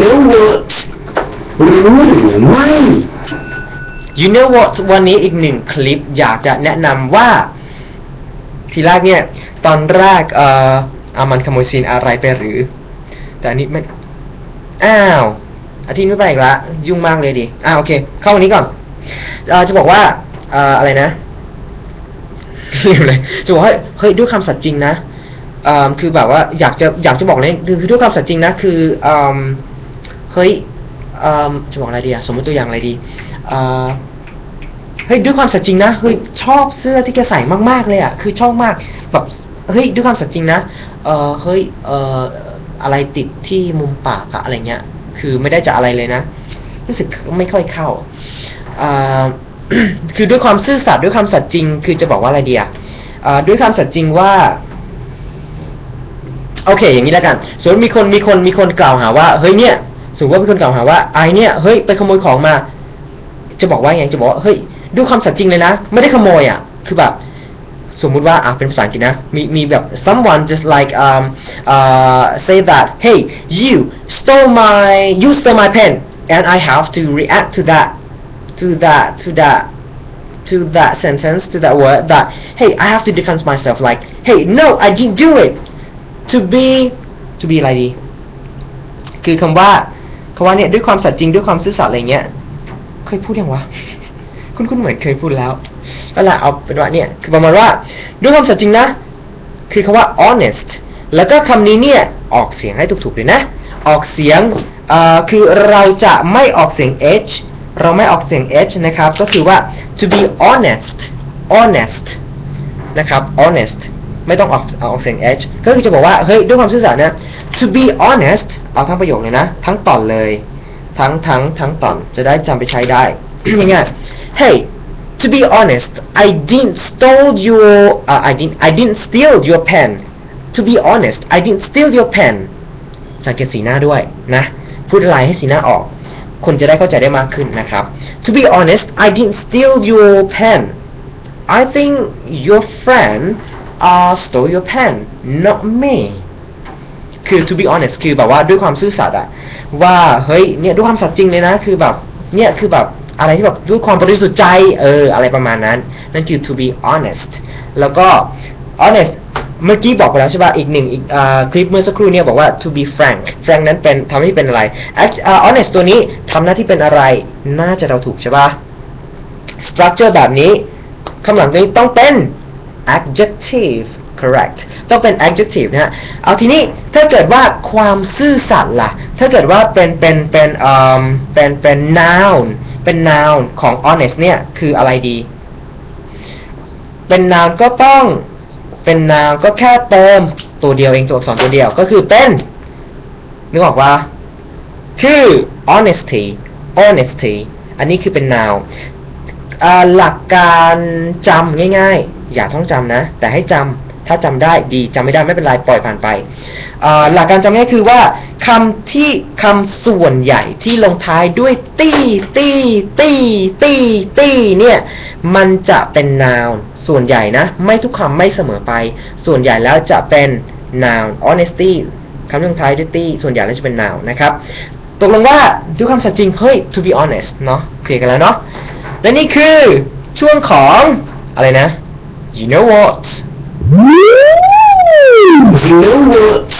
know what รู้หรือไม่ You know what วันนี้อีกหนึ่งคลิปอยากจะแนะนำว่า ทีแรกเนี่ย ตอนแรกเอ่ออามันขโมยซีนอะไรไปหรือ แต่อันนี้ไม่ อ้าวอาทิตย์ไม่ไปอีกละ ยุ่งมากเลยดิอ่าโอเค เข้าวันนี้ก่อนเออจะบอกว่าเอ่ออะไรนะเรียกเลยจะบอกว่าเฮ้ยด้วยคำสัตย์จริงนะเอ่อคือแบบว่าอยากจะอยากจะบอกเลยคือคือด้วยคำสัตย์จริงนะ คือเอ่อ เฮ้ยจะบอกอะไรดีอะสมมติตัวอย่างอะไรดีเฮ้ยด้วยความสัตย์จริงนะเฮ้ยชอบเสื้อที่แกใส่มากๆเลยอะคือชอบมากแบบเฮ้ยด้วยความสัตย์จริงนะเออเฮ้ยเอออะไรติดที่มุมปากอะอะไรเงี้ย คือไม่ได้จะอะไรเลยนะ รู้สึกไม่ค่อยเข้าอคือด้วยความซื่อสัตย์ด้วยความสัตย์จริง คือจะบอกว่าอะไรดีอะอ่าด้วยความสัตย์จริงว่า โอเค อย่างนี้แล้วกันสมมติมีคนมีคนมีคนกล่าวหาว่า เฮ้ยเนี่ย สมมติว่ามีคนกล่าวหาว่าไอเนี่ยเฮ้ยไปขโมยของมา จะบอกว่าไงจะบอกว่าเฮ้ยด้วยความสัตย์จริงเลยนะ ไม่ได้ขโมยอะ คือแบบ สมมุติว่าอะเป็นภาษาอังกฤษนะ มีมีแบบ someone just like um uh say that hey you stole my you stole my pen and I have to react to that to that to that to that sentence to that word that hey I have to defend myself like hey no I didn't do it to be to be อะไรดี คือคำว่า คำว่าเนี่ยด้วยความสัตย์จริงด้วยความซื่อสัตย์อะไรเงี้ย เคยพูดยังวะ คุณคุณเหมือนเคยพูดแล้วนั่นแหละเอาเป็นว่าเนี่ยคือประมาณว่าด้วยความสัตย์จริงนะ คือคำว่า honest แล้วก็คำนี้เนี่ยออกเสียงให้ถูกๆเลยนะ ออกเสียงเอ่อคือเราจะไม่ออกเสียง h เราไม่ออกเสียง h นะครับ ก็คือว่า to be honest honest นะครับ honest ไม่ต้องออกอออกเสียง h ก็คือจะบอกว่าเฮ้ยด้วยความซื่อสัตย์นะ to be honest เอาทั้งประโยคเลยนะ ทั้งตอนเลย ทั้งทั้งทั้งตอนจะได้จำไปใช้ได้ง่ายๆ hey to be honest I didn't stole your uh, I didn't I didn't steal your pen to be honest I didn't steal your pen สังเกตสีหน้าด้วยนะ พูดอะไรให้สีหน้าออก คนจะได้เข้าใจได้มากขึ้นนะครับ to be honest I didn't steal your pen I think your friend uh, stole your pen not me คือ to be honest คือแบบว่าด้วยความซื่อสัตย์อะว่าเฮ้ยเนี่ยด้วยความสัตย์จริงเลยนะ คือแบบเนี่ยคือแบบอะไรที่แบบด้วยความบริสุทธิ์ใจเอออะไรประมาณนั้น นั่นคือ to be honest แล้วก็ honest เมื่อกี้บอกไปแล้วใช่ป่ะ อีกหนึ่งอีกอ่าคลิปเมื่อสักครู่เนี่ยบอกว่า to be frank frank นั้นเป็นทำให้เป็นอะไร Act- อ่า honest ตัวนี้ทำหน้าที่เป็นอะไร น่าจะเราถูกใช่ป่ะ structure แบบนี้คำหลังตัวนี้ต้องเป็น adjective correct ต้องเป็น adjective นะฮะ เอาทีนี้ถ้าเกิดว่าความซื่อสัตย์ล่ะ ถ้าเกิดว่าเป็นเป็นเป็นเอ่อเป็นเป็น noun เป็น noun ของ honest เนี่ย คืออะไรดี เป็น noun ก็ต้องเป็น noun ก็แค่เติมตัวเดียวเองตัวอักษรตัวเดียวก็คือเป็นนึกออกว่า คือ honesty honesty อันนี้คือเป็น noun หลักการจำง่ายๆ อย่าท่องจำนะ แต่ให้จำถ้าจำได้ดีจำไม่ได้ไม่เป็นไรปล่อยผ่านไป หลักการจำง่ายคือว่าคำที่คำส่วนใหญ่ที่ลงท้ายด้วยตี้ตี้ตี้ตี้ตี้เนี่ยมันจะเป็น noun ส่วนใหญ่นะ ไม่ทุกคำไม่เสมอไป ส่วนใหญ่แล้วจะเป็น noun honesty คำลงท้ายด้วยตี้ส่วนใหญ่แล้วจะเป็น noun นะครับตกลงว่าด้วยคำสัจริงเฮ้ย to be honest เนาะเคลียร์กันแล้วเนาะและนี่คือช่วงของอะไรนะ you know what? You know what